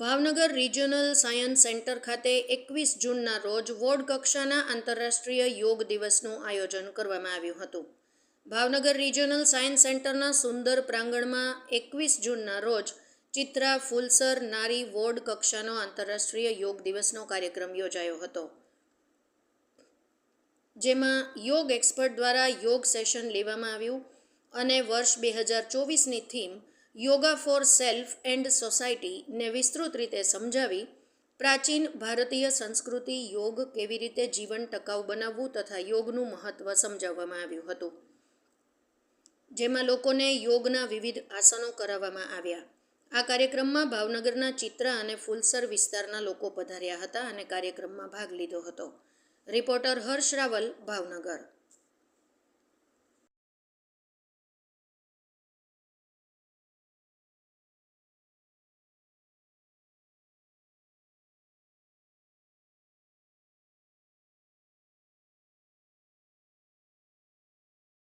Bhavnagar regional science centre ખાતે એકવીસ જૂનના રોજ વોર્ડ કક્ષાના આંતરરાષ્ટ્રીય યોગ દિવસનું આયોજન કરવામાં આવ્યું હતું. ભાવનગર રિજિયોનલ સાયન્સ સેન્ટરના સુંદર પ્રાંગણમાં એકવીસ જૂનના રોજ ચિત્રા, ફુલસર, નારી વોર્ડ કક્ષાનો આંતરરાષ્ટ્રીય યોગ દિવસનો કાર્યક્રમ યોજાયો હતો. જેમાં યોગ એક્સપર્ટ દ્વારા યોગ સેશન લેવામાં આવ્યું અને વર્ષ બે હજાર ચોવીસની theme yoga for self and સોસાયટીને વિસ્તૃત રીતે સમજાવી પ્રાચીન ભારતીય સંસ્કૃતિ યોગ કેવી રીતે જીવન ટકાઉ બનાવવું તથા યોગનું મહત્ત્વ સમજાવવામાં આવ્યું હતું. જેમાં લોકોને યોગના વિવિધ આસનો કરાવવામાં આવ્યા. આ કાર્યક્રમમાં ભાવનગરના ચિત્રા અને ફુલસર વિસ્તારના લોકો પધાર્યા હતા અને કાર્યક્રમમાં ભાગ લીધો હતો. રિપોર્ટર હર્ષ રાવલ, ભાવનગર.